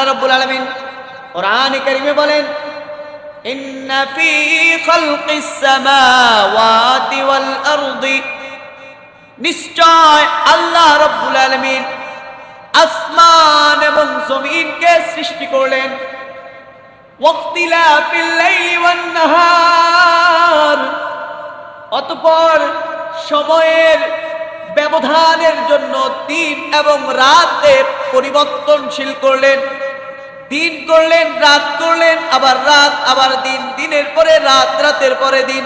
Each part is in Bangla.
আল্লাহ রাব্বুল আলামিন কোরআন কারিমে বলেন নিশ্চয় আল্লাহ রাব্বুল আলামিন আসমান এবং জমিনকে সৃষ্টি করলেন। অতঃপর সময়ের ব্যবধানের জন্য দিন এবং রাতে পরিবর্তনশীল করলেন। দিন করলেন, রাত করলেন, আবার রাত, আবার দিন, দিনের পরে রাত, রাতের পরে দিন।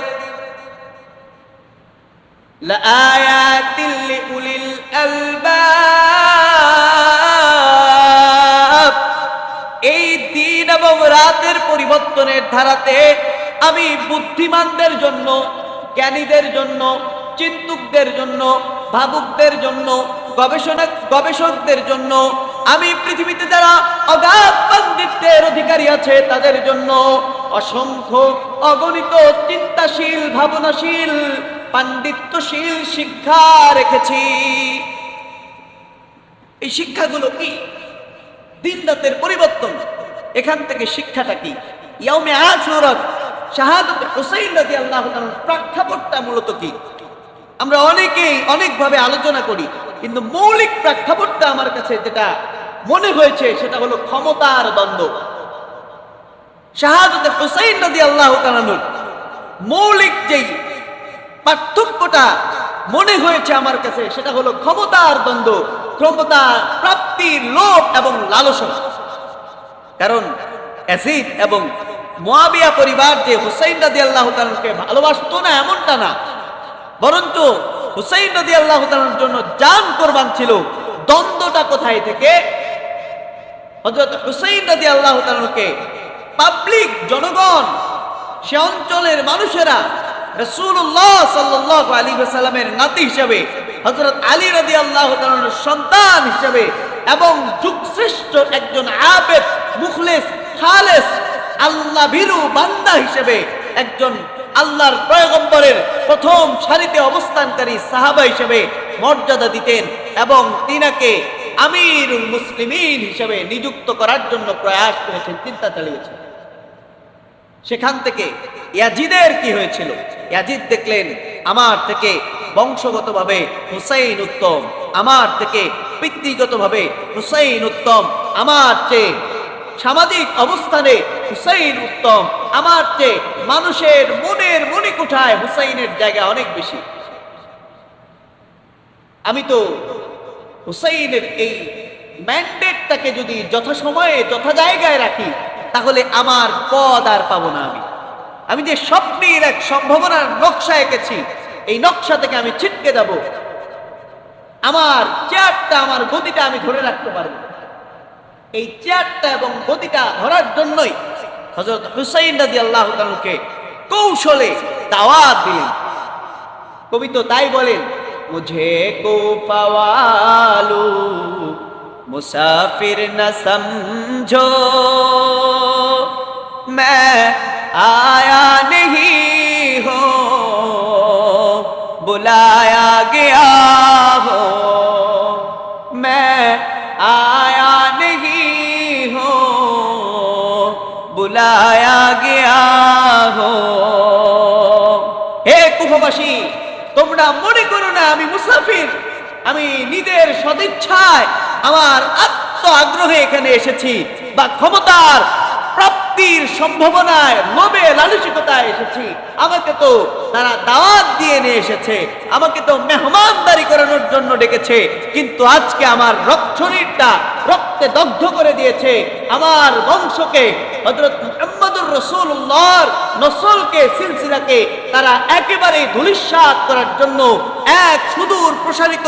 এই দিন এবং রাতের পরিবর্তনের ধারাতে আমি বুদ্ধিমানদের জন্য, জ্ঞানীদের জন্য, চিন্তুকদের জন্য, ভাবুকদের জন্য, গবেষণা, গবেষকদের জন্য আমি পৃথিবীতে যারা অগাধ পাণ্ডিত্যের অধিকারী আছে, তাদের জন্য অসংখ্য অগণিত চিন্তাশীল, ভাবনাশীল, পাণ্ডিত্যশীল শিক্ষা রেখেছি। এই শিক্ষাগুলো কি? দিন রাতের পরিবর্তন। এখান থেকে শিক্ষাটা কি? ইয়াউমে আশুরাত শাহাদত হুসাইন রাদিয়াল্লাহু তাআলার প্রেক্ষাপটটা মূলত কি? আমরা অনেকেই অনেকভাবে আলোচনা করি। কিন্তু মৌলিক প্রেক্ষাপটটা আমার কাছে যেটা মনে হয়েছে, সেটা হলো ক্ষমতার দ্বন্দ্ব। শাহাদত হুসাইন রাদিয়াল্লাহু তাআলার মৌলিক যেই পার্থক্যটা মনে হয়েছে আমার কাছে, সেটা হলো ক্ষমতার দ্বন্দ্ব, ক্ষমতা প্রাপ্তির লোভ এবং লালসা। কারণ অ্যাসিদ এবং মোয়াবিয়া পরিবার যে হুসাইন রাদি আল্লাহ তালকে ভালোবাসতো না, এমনটা না। বরঞ্চ হুসাইন রাদি আল্লাহ জন্য জান কোরবান ছিল। দ্বন্দ্বটা কোথায় থেকে? হজরত হুসাইন রাদি আল্লাহ তালকে পাবলিক জনগণ, সে অঞ্চলের মানুষেরা রসুল্লাহ সাল্লাহ আলী সাল্লামের নাতি হিসেবে হজরত আলী রাদি আল্লাহ সন্তান হিসেবে এবং যুগশ্রেষ্ঠ একজন আবেদ, মুখলেস, খালেস আল্লাহ ভীরু বান্দা হিসেবে একজন আল্লাহর পয়গম্বরের প্রথম সারিতে অবস্থানকারী সাহাবা হিসেবে মর্যাদা দিতেন এবং তিনাকে আমিরুল মুসলিমিন হিসেবে নিযুক্ত করার জন্য প্রয়াস করেছেন, চিন্তা চালিয়েছেন সেখান থেকে ইয়াজিদের কি হয়েছিল? ইয়াজিদ দেখলেন, আমার থেকে বংশগতভাবে হুসাইন উত্তম, আমার থেকে পিতৃগতভাবে হুসাইন উত্তম, আমার চেয়ে সামাজিক অবস্থানে হুসাইন উত্তম। আমার চেয়ে মানুষের মনের মনে মণিকুঠায় হুসাইনের জায়গা অনেক বেশি। আমি তো হুসাইনের এই ম্যান্ডেটটাকে যদি যথাসময়ে, যথা জায়গায় রাখি, তাহলে আমার পদ আর পাবো না আমি। আমি যে স্বপ্নের এক সম্ভাবনার নকশা এঁকেছি, এই নকশা থেকে আমি ছিটকে যাব। আমার চেয়ারটা, আমার গতিটা আমি ধরে রাখতে পারব। এই চেয়ারটা এবং গতিটা ধরার জন্যই হজরত হুসাইন রাজি আল্লাহ তালুকে কৌশলে দাওয়াত দিলেন কবি তো তাই বলেন মুঝে কো পাওয়ালু मुसाफिर न समझो मैं आया नहीं हो बुलाया गया हो হে তোমরা মনে করো না আমি মুসাফির? আমি নিজের সদিচ্ছায় আমার আত্ম আগ্রহে এখানে এসেছি বা ক্ষমতার প্রাপ্তির সম্ভাবনায়, লোভে, লালসিকতায় এসেছি। আমাকে তো তারা দাওয়াত দিয়ে নিয়ে এসেছে। আমাকে তো মেহমানদারি করানোর জন্য ডেকেছে। কিন্তু আজকে আমার রক্ত শরীরটা রক্তে দগ্ধ করে দিয়েছে। আমার বংশকে হজরত মুহাম্মদুর রসুল্লাহর নসলকে, সিলসিলাকে তারা একেবারে ধুলিস্বাদ করার জন্য এক সুদূর প্রসারিত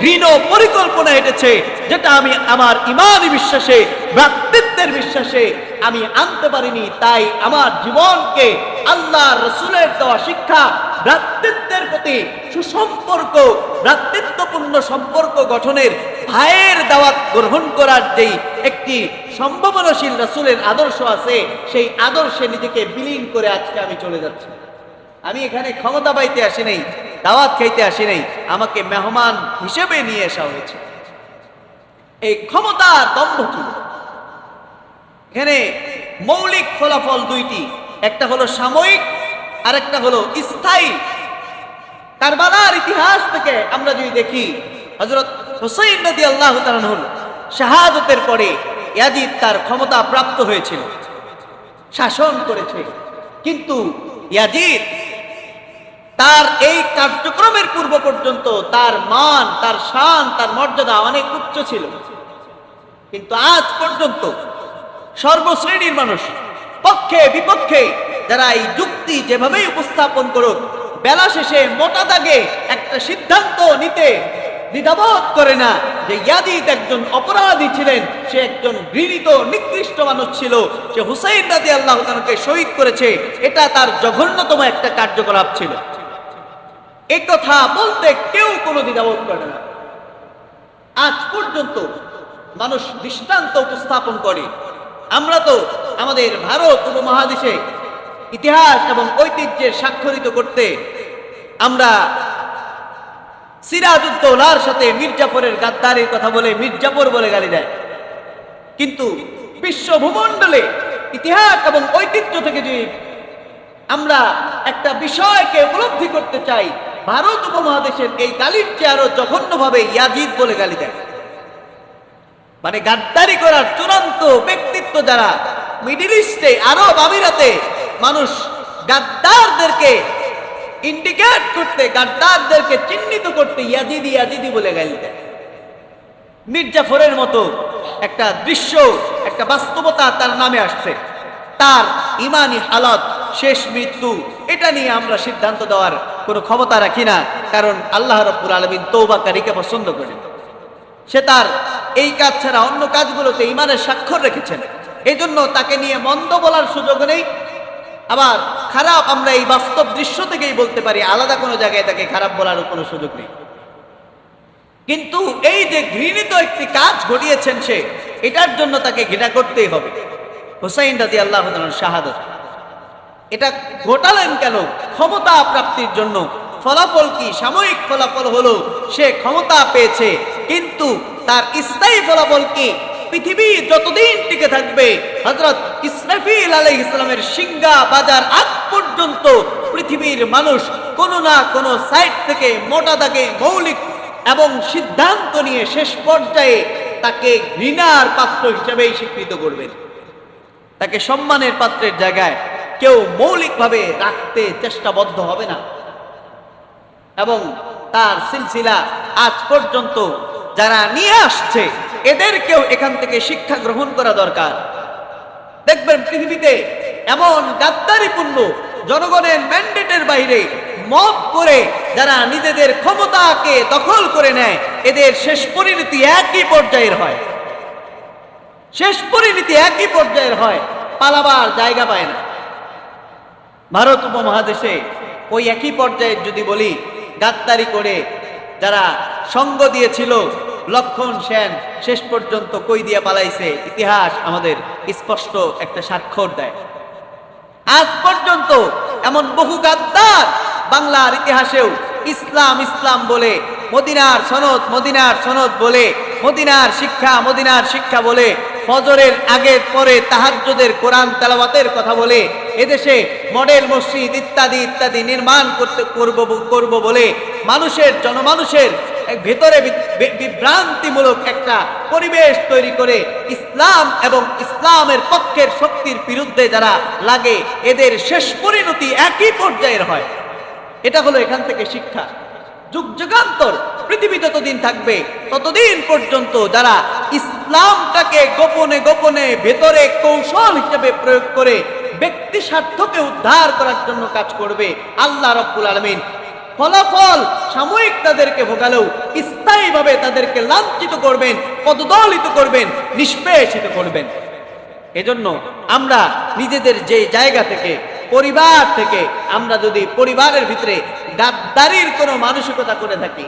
ঘৃণ পরিকল্পনা এটেছে, যেটা আমি আমার ইমানি বিশ্বাসে, ভ্রাতৃত্বের বিশ্বাসে আমি আনতে পারিনি। তাই আমার জীবনকে আল্লাহ রসুলের দেওয়া শিক্ষা, ভ্রাতৃত্বের প্রতি সুসম্পর্ক, ভ্রাতৃত্বপূর্ণ সম্পর্ক গঠনের ভাইয়ের দাওয়াত গ্রহণ করার যেই একটি সম্ভাবনাশীল রসুলের আদর্শ আছে, সেই আদর্শে নিজেকে বিলীন করে আজকে আমি চলে যাচ্ছি। আমি এখানে ক্ষমতা পাইতে আসি নাই, দাওয়াত খাইতে আসি নাই, আমাকে মেহমান হিসেবে নিয়ে আসা হয়েছে। এই ক্ষমতার দম্ভ কি? এখানে মৌলিক ফলাফল দুইটি, একটা হলো সাময়িক আর একটা হলো স্থায়ী। কারবালার ইতিহাস থেকে আমরা যদি দেখি হজরত হুসাইন নদী আল্লাহ শাহাদতের পরে ইয়াজিদ তার ক্ষমতা প্রাপ্ত হয়েছিল, শাসন করেছে। কিন্তু ইয়াজিদ তার এই কার্যক্রমের পূর্ব পর্যন্ত তার মান, তার শান, তার মর্যাদা অনেক উচ্চ ছিল। কিন্তু আজ পর্যন্ত সর্বশ্রেণীর মানুষ পক্ষে বিপক্ষে যারা এই যুক্তি যেভাবেই উপস্থাপন করুক, বেলা শেষে মোটা দাগে একটা সিদ্ধান্ত নিতে দ্বিধাবোধ করে না যে ইয়াদিদ একজন অপরাধী ছিলেন, সে একজন ঘৃণিত, নিকৃষ্ট মানুষ ছিল। সে হুসাইন রাজি আল্লাহ তাআলাকে শহীদ করেছে। এটা তার জঘন্যতম একটা কার্যকলাপ ছিল। এ কথা বলতে কেউ কোনো দ্বিধাবোধ করে না। আজ পর্যন্ত মানুষ দৃষ্টান্ত উপস্থাপন করে। আমরা তো আমাদের ভারত উপমহাদেশে ইতিহাস এবং ঐতিহ্যের স্বাক্ষরিত করতে আমরা সিরাজউদ্দৌলার সাথে মির্জাফরের গাদ্দারির কথা বলে মির্জাফর বলে গালি দেয়। কিন্তু বিশ্ব ভূমণ্ডলে ইতিহাস এবং ঐতিহ্য থেকে যদি আমরা একটা বিষয়কে উপলব্ধি করতে চাই, ভারত উপমহাদেশের এই গালির চেয়ে আরও জঘন্যভাবে ইয়াজিদ বলে গালি দেয়। মানে গাদ্দারি করার চূড়ান্ত ব্যক্তিত্ব যারা মিডিল ইস্টে, আরব আমিরাতে মানুষ গাদ্দারদেরকে ইন্ডিকেট করতে, গাদ্দারদেরকে চিহ্নিত করতে ইয়াজিদি ইয়াজিদি বলে গালি দেয় মির্জাফরের মতো একটা দৃশ্য, একটা বাস্তবতা তার নামে আসছে। তার ইমানি হালত, শেষ মৃত্যু, এটা নিয়ে আমরা সিদ্ধান্ত দেওয়ার কোনো ক্ষমতা রাখি না, কারণ আল্লাহ রব্বুল আলমিন তৌবাকারীকে পছন্দ করেন। সে তার এই কাজ ছাড়া অন্য কাজগুলোতে ইমানের স্বাক্ষর রেখেছেন। এই জন্য তাকে নিয়ে মন্দ বলার সুযোগ নেই আবার খারাপ আমরা এই বাস্তব দৃশ্য থেকেই বলতে পারি, আলাদা কোনো জায়গায় তাকে খারাপ বলার কোনো সুযোগ নেই। কিন্তু এই যে ঘৃণিত একটি কাজ ঘটিয়েছেন সে, এটার জন্য তাকে ঘৃণা করতেই হবে। হুসাইন রাজি আল্লাহ শাহাদত। এটা ঘটালেন কেন? ক্ষমতা প্রাপ্তির জন্য। ফলাফল কি? সাময়িক ফলাফল হলো, সে ক্ষমতা পেয়েছে, কিন্তু তার স্থায়ী ফলাফল কি? পৃথিবী যতদিন টিকে থাকবে হজরত ইসরাফিল আলাই ইসলামের সিঙ্গা বাজার আগ পর্যন্ত পৃথিবীর মানুষ কোনো না কোনো সাইড থেকে মোটা দাগে মৌলিক এবং সিদ্ধান্ত নিয়ে শেষ পর্যায়ে তাকে ঘৃণার পাত্র হিসেবেই স্বীকৃত করবেন। তাকে সম্মানের পাত্রের জায়গায় কেউ মৌলিকভাবে রাখতে চেষ্টাবদ্ধ হবে না। এবং তার সিলসিলা আজ পর্যন্ত যারা নিয়ে আসছে এদেরকেও এখান থেকে শিক্ষা গ্রহণ করা দরকার। দেখবেন পৃথিবীতে এমন গাদ্দারিপূর্ণ জনগণের ম্যান্ডেটের বাইরে মত করে যারা নিজেদের ক্ষমতাকে দখল করে নেয়, এদের শেষ পরিণতি একই পর্যায়ের হয়। শেষ পরিণতি একই পর্যায়ের হয়, পালাবার জায়গা পায় না। ভারত উপমহাদেশে ওই একই পর্যায়ের যদি বলি, গাদ্দারি করে যারা সঙ্গ দিয়েছিল লক্ষণ সেন শেষ পর্যন্ত কই দিয়ে পালাইছে? ইতিহাস আমাদের স্পষ্ট একটা স্বাক্ষর দেয়। আজ পর্যন্ত এমন বহু গাদ্দার বাংলার ইতিহাসেও ইসলাম ইসলাম বলে, মদিনার সনদ মদিনার সনদ বলে, মদিনার শিক্ষা মদিনার শিক্ষা বলে, ফজরের আগের পরে তাহাজ্জুদের কোরআন তেলাওয়াতের কথা বলে, এদেশে মডেল মসজিদ ইত্যাদি ইত্যাদি নির্মাণ করতে করব করব বলে মানুষের, জনমানুষের ভেতরে বিভ্রান্তিমূলক একটা পরিবেশ তৈরি করে ইসলাম এবং ইসলামের পক্ষের শক্তির বিরুদ্ধে যারা লাগে, এদের শেষ পরিণতি একই পর্যায়ের হয়। এটা হলো এখান থেকে শিক্ষা। যুগ যুগান্তর, পৃথিবী যতদিন থাকবে, ততদিন পর্যন্ত যারা ইসলামটাকে গোপনে গোপনে ভেতরে কৌশল হিসেবে প্রয়োগ করে ব্যক্তি স্বার্থকে উদ্ধার করার জন্য কাজ করবে, আল্লাহ রব্বুল আলমিন ফলাফল সাময়িক তাদেরকে ভোগালেও স্থায়ীভাবে তাদেরকে লাঞ্ছিত করবেন, পদদলিত করবেন, নিষ্পেষিত করবেন। এজন্য আমরা নিজেদের যে জায়গা থেকে, পরিবার থেকে আমরা যদি পরিবারের ভিতরে গাদ্দারির কোনো মানসিকতা করে থাকি,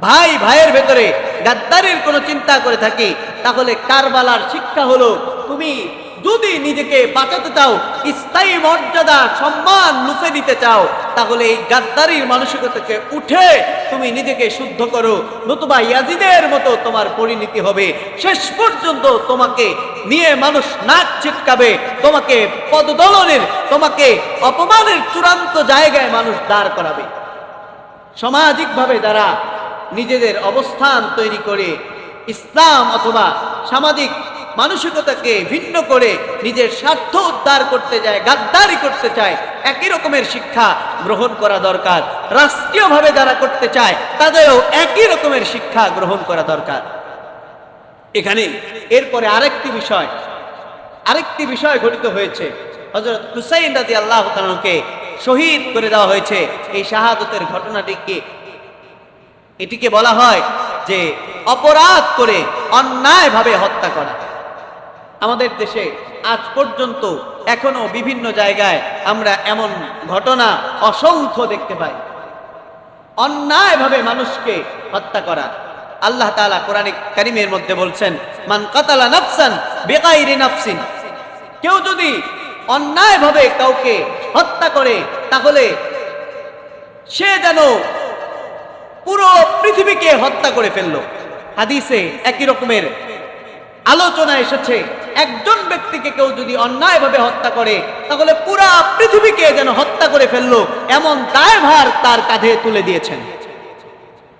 ভাই, ভাইয়ের ভেতরে গাদ্দারির কোনো চিন্তা করে থাকি, তাহলে কারবালার শিক্ষা হলো, তুমি যদি নিজেকে বাঁচাতে চাও, স্থায়ী মর্যাদা, সম্মান লুফে নিতে চাও, তাহলে এই গাদ্দারির মানসিকতাকে উঠে তুমি নিজেকে শুদ্ধ করো। নতুবা ইয়াজিদের মতো তোমার পরিণতি হবে। শেষ পর্যন্ত তোমাকে নিয়ে মানুষ নাক ছিটকাবে, তোমাকে পদদলনের, তোমাকে অপমানের চূড়ান্ত জায়গায় মানুষ দাঁড় করাবে। সামাজিকভাবে যারা নিজেদের অবস্থান তৈরি করে, ইসলাম অথবা সামাজিক মানসিকতাকে ভিন্ন করে নিজের স্বার্থ উদ্ধার করতে যায় গাদ্দারি করতে চায়, একই রকমের শিক্ষা গ্রহণ করা দরকার। রাষ্ট্রীয়ভাবে যারা করতে চায়, তাদেরও একই রকমের শিক্ষা গ্রহণ করা দরকার। এখানে এরপরে আরেকটি বিষয় আরেকটি বিষয় ঘটিত হয়েছে। হজরত হুসাইন রাজি আল্লাহ তালকে শহীদ করে দেওয়া হয়েছে। এই শাহাদতের ঘটনাটিকে, এটিকে বলা হয় যে অপরাধ করে অন্যায়ভাবে হত্যা করা। আমাদের দেশে আজ পর্যন্ত এখনও বিভিন্ন জায়গায় আমরা এমন ঘটনা অসংখ্য দেখতে পাই। অন্যায়ভাবে মানুষকে হত্যা করা। আল্লাহ তাআলা কোরআনিক কারিমের মধ্যে বলছেন, মান কাতালা নাফসান বেকাইরি নাফসিন। কেউ যদি অন্যায়ভাবে কাউকে হত্যা করে, তাহলে সে যেন পুরো পৃথিবীকে হত্যা করে ফেলল। হাদিসে একই রকমের আলোচনা এসেছে। একজন ব্যক্তিকে কেউ যদি অন্যায়ভাবে হত্যা করে, তাহলে পুরা পৃথিবীকে যেন হত্যা করে ফেলল, এমন দায়ভার তার কাঁধে তুলে দিয়েছেন।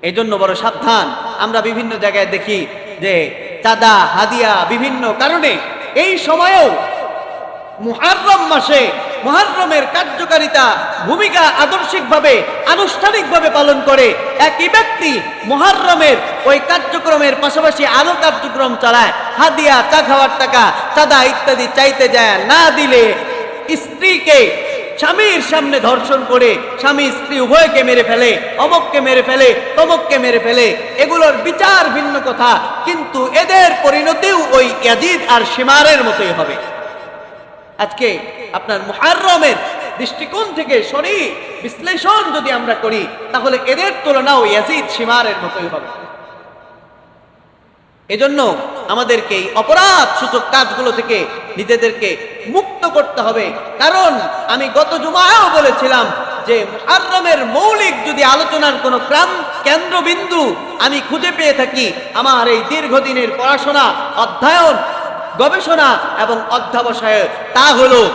এই জন্য বড় সাবধান। আমরা বিভিন্ন জায়গায় দেখি যে চাঁদা, হাদিয়া বিভিন্ন কারণে এই সময়েও মুহাররম মাসে মুহাররমের কার্যকারিতা ভূমিকা আদর্শিকভাবে, আনুষ্ঠানিকভাবে পালন করে। একই ব্যক্তি মুহাররমের ওই কার্যক্রমের পাশাপাশি আরও কার্যক্রম চালায়। হাদিয়া, চা খাওয়ার টাকা, চাঁদা ইত্যাদি চাইতে যায় না দিলে স্ত্রীকে স্বামীর সামনে ধর্ষণ করে, স্বামী স্ত্রী উভয়কে মেরে ফেলে, অমককে মেরে ফেলে, তমককে মেরে ফেলে, এগুলোর বিচার ভিন্ন কথা, কিন্তু এদের পরিণতিও ওই ইয়াজিদ আর সীমারের মতোই হবে। আজকে আপনার মুহাররমের দৃষ্টিকোণ থেকে সরি বিশ্লেষণ যদি আমরা করি, তাহলে এদের তুলনাও ইয়াজিদ সীমারের মতোই হবে। এজন্য আমাদেরকে এই অপরাধ সূচক কাজগুলো থেকে নিজেদেরকে মুক্ত করতে হবে। কারণ আমি গত জুমায়ও বলেছিলাম যে মুহাররমের মৌলিক যদি আলোচনার কোনো ক্রাম কেন্দ্রবিন্দু আমি খুঁজে পেয়ে থাকি, আমার এই দীর্ঘদিনের পড়াশোনা, অধ্যয়ন গবেষণা এবং অধ্যাবসায়। তা হলো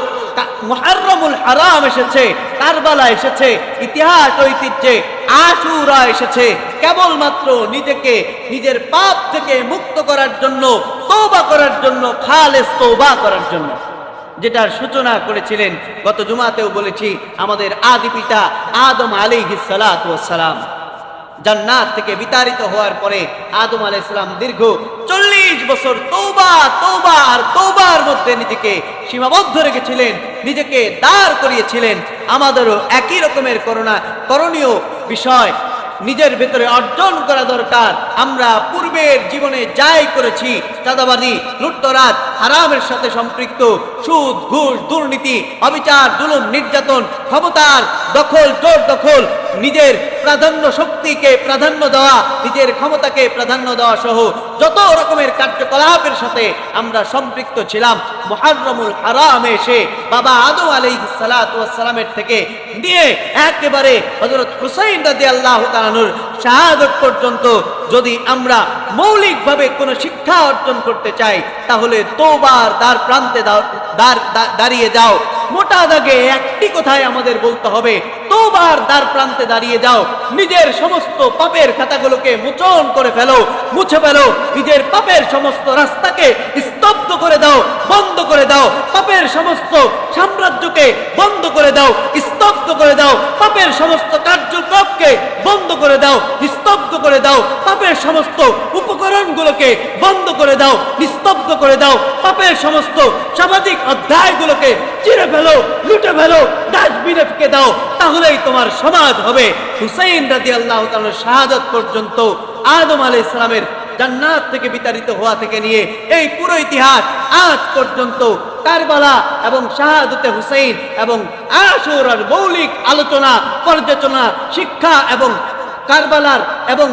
মুহাররমুল হারাম এসেছে, কারবালা এসেছে, ইতিহাস ঐতিহ্যে আশুরা এসেছে। কেবলমাত্র নিজেকে, নিজের পাপ থেকে মুক্ত করার জন্য তৌবা করার জন্য, খালেস তৌবা করার জন্য। যেটার সূচনা করেছিলেন, গত জুমাতেও বলেছি, আমাদের আদি পিতা আদম আলাইহিস সালাতু ওয়াস সালাম। জান্নাত থেকে বিতাড়িত হওয়ার পরে আদম আলাইহিস ইসলাম দীর্ঘ চল্লিশ বছর তৌবা তৌবা আর তৌবার মধ্যে নিজেকে সীমাবদ্ধ রেখেছিলেন, নিজেকে দাঁড় করিয়েছিলেন। আমাদেরও একই রকমের করোনা করণীয় বিষয়। নিজের ভেতরে অর্জন করা দরকার। আমরা পূর্বের জীবনে যাই করেছি, চাঁদাবাজি, লুটতরাজ, হারামের সাথে সম্পৃক্ত, সুদ, ঘুষ, দুর্নীতি, অবিচার, জুলুম, নির্যাতন, ক্ষমতার দখল, জোর দখল, নিজের প্রাধান্য শক্তিকে প্রাধান্য দেওয়া, নিজের ক্ষমতাকে প্রাধান্য দেওয়া সহ যত রকমের কার্যকলাপের সাথে আমরা সম্পৃক্ত ছিলাম মহারমুল হারামে এসে বাবা আদম আলী সালামের থেকে নিয়ে একেবারে হজরত হুসাইন রাজি আল্লাহ তালানুর শাহাদত পর্যন্ত যদি আমরা মৌলিকভাবে কোনো শিক্ষা অর্জন করতে চাই, তাহলে তোবার দ্বার প্রান্তে দাঁড়িয়ে যাও। মোটা দাগে একটি কথাই আমাদের বলতে হবে, তোবার দ্বার প্রান্তে দাঁড়িয়ে যাও। নিজের সমস্ত পাপের খাতাগুলোকে মোচন করে ফেলো, মুছে ফেলো। নিজের পাপের সমস্ত রাস্তাকে স্তব্ধ করে দাও, বন্ধ করে দাও। পাপের সমস্ত সাম্রাজ্যকে বন্ধ করে দাও। করে দাও, পাপের সমস্ত কার্যক্রমকে বন্ধ করে দাও স্তব্ধ করে দাও, পাপের সমস্ত উপকরণগুলোকে বন্ধ করে দাও, নিস্তব্ধ করে দাও, পাপের সমস্ত সামাজিক অধ্যায়গুলোকে চিরে ফেলো, লুটে ফেলো, ডাস্টবিনে ফেঁকে দাও, তাহলেই তোমার সমাজ হবে। হুসাইন রাজি আল্লাহ শাহাদত পর্যন্ত আদম আলাই ইসলামের জান্নাত থেকে বিতাড়িত হওয়া থেকে নিয়ে এই পুরো ইতিহাস আজ পর্যন্ত কারবালা এবং শাহাদতে হুসাইন এবং আশুরার মৌলিক আলোচনা, পর্যালোচনা, শিক্ষা এবং কারবালার এবং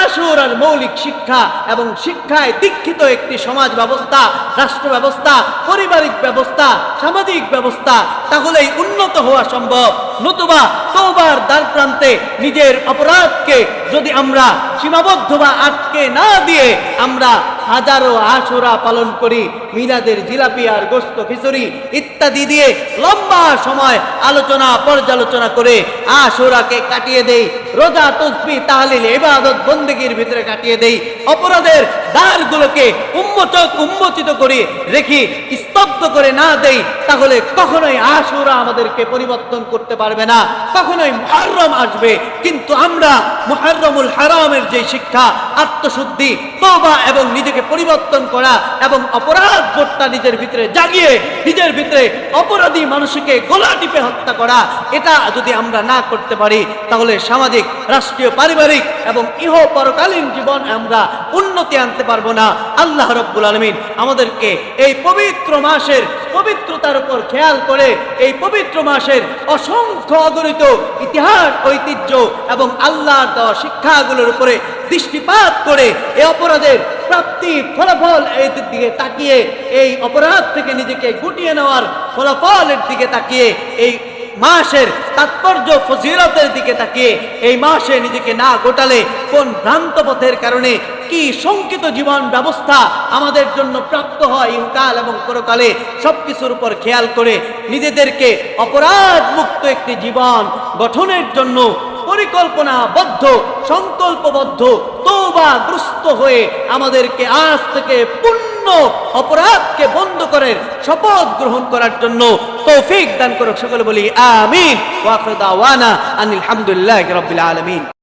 আশুরার মৌলিক শিক্ষা এবং শিক্ষায় দীক্ষিত একটি সমাজ ব্যবস্থা, রাষ্ট্র ব্যবস্থা, পারিবারিক ব্যবস্থা, সামাজিক ব্যবস্থা তাহলেই উন্নত হওয়া সম্ভব। নতুবা তোবার দ্বার প্রান্তে নিজের অপরাধকে যদি আমরা সীমাবদ্ধ বা আটকে না দিয়ে আমরা হাজারো আশুরা পালন করি, মিলাদের জিলাপি আর গোস্ত খিচুড়ি ইত্যাদি দিয়ে লম্বা সময় আলোচনা, পর্যালোচনা করে আশুরাকে কাটিয়ে দেই, রোজা, তসবি, তাহলিল, ইবাদত, বন্দেগীর ভিতরে কাটিয়ে দেই, অপরাধের দ্বারগুলোকে উন্মোচক, উন্মোচিত করে, রেখে স্তব্ধ করে না দেই, তাহলে কখনোই আশুরা আমাদেরকে পরিবর্তন করতে পারবে না, কখনোই মহরম আসবে, কিন্তু আমরা মহরমুল হারামের যে শিক্ষা, আত্মশুদ্ধি, তওবা এবং নিজেকে পরিবর্তন করা এবং অপরাধ বোধটা নিজের ভিতরে জাগিয়ে, নিজের ভিতরে অপরাধী মানুষকে গোলা টিপে হত্যা করা, এটা যদি আমরা না করতে পারি, তাহলে সামাজিক রাষ্ট্রীয় পারিবারিক এবং ইহ পরকালীন জীবন আমরা উন্নতি আনতে পারব না। আল্লাহ রব্বুল আলমিন আমাদেরকে এই পবিত্র মাসের পবিত্রতার উপর খেয়াল করে এই পবিত্র মাসের অসংখ্য অগণিত ইতিহাস, ঐতিহ্য এবং আল্লাহর দেওয়া শিক্ষাগুলোর উপরে দৃষ্টিপাত করে এই অপরাধের প্রাপ্তি ফলাফল এই দিকে তাকিয়ে, এই অপরাধ থেকে নিজেকে গুটিয়ে নেওয়ার ফলাফলের দিকে তাকিয়ে, এই মাসের তাৎপর্য ফজিরতের দিকে তাকিয়ে এই মাসে নিজেকে না গোটালে কোন ভ্রান্ত পথের কারণে কি শঙ্কিত জীবন ব্যবস্থা আমাদের জন্য প্রাপ্ত হয় ইহকাল এবং পরকালে সব কিছুর উপর খেয়াল করে নিজেদেরকে অপরাধ মুক্ত একটি জীবন গঠনের জন্য পরিকল্পনাবদ্ধ, সংকল্পবদ্ধ, তৌবাগ্রস্ত হয়ে আমাদেরকে আজ থেকে পূর্ণ অপরাধকে বন্ধ করে শপথ গ্রহণ করার জন্য তৌফিক দান করুক। সকলে বলি, আমিন। ওয়াকদাওয়ানা আনিল হামদুলিল্লাহ রবিল আলমিন।